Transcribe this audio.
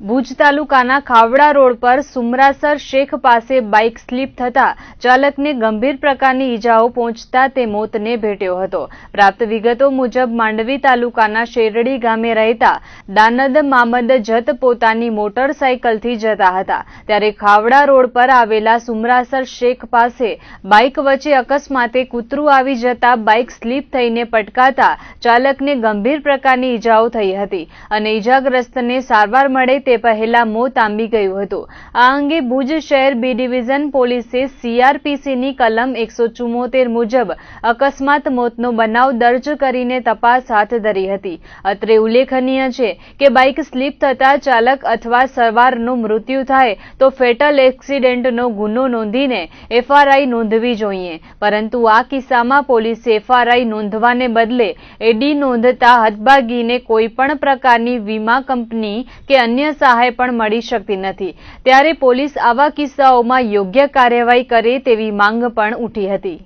ભુજ તાલુકાના ખાવડા રોડ પર સુમરાસર શેખ પાસે બાઇક સ્લીપ થતા ચાલકને ગંભીર પ્રકારની ઈજાઓ પહોંચતા તે મોતને ભેટ્યો હતો. પ્રાપ્ત વિગતો મુજબ માંડવી તાલુકાના શેરડી ગામે રહેતા દાનદ મામદ જત પોતાની મોટરસાયકલથી જતા હતા. ત્યારે ખાવડા રોડ પર આવેલા સુમરાસર શેખ પાસે બાઇક વચ્ચે અકસ્માતે કૂતરું આવી જતા બાઇક સ્લીપ થઈને પટકાતા ચાલકને ગંભીર પ્રકારની ઈજાઓ થઈ હતી અને ઈજાગ્રસ્તને સારવાર મળે તે પહેલા મોત આંબી ગયું હતું. આ અંગે ભુજ શહેર બી ડિવિઝન પોલીસે સીઆરપીસીની કલમ એકસો મુજબ અકસ્માત મોતનો બનાવ દર્જ કરીને તપાસ હાથ ધરી હતી. અત્રે ઉલ્લેખનીય છે કે બાઇક સ્લીપ થતા ચાલક અથવા સવારનું મૃત્યુ થાય તો ફેટલ એક્સિડેન્ટનો ગુનો નોંધીને એફઆરઆઈ નોંધવી જોઈએ. પરંતુ આ કિસ્સામાં પોલીસે એફઆરઆઈ નોંધવાને બદલે એડી નોંધતા હદભાગીને કોઈપણ પ્રકારની વીમા કંપની કે અન્ય સહાય પણ મળી શકતી નથી. ત્યારે પોલીસ આવા કિસ્સાઓમાં યોગ્ય કાર્યવાહી કરે તેવી માંગ પણ ઉઠી હતી.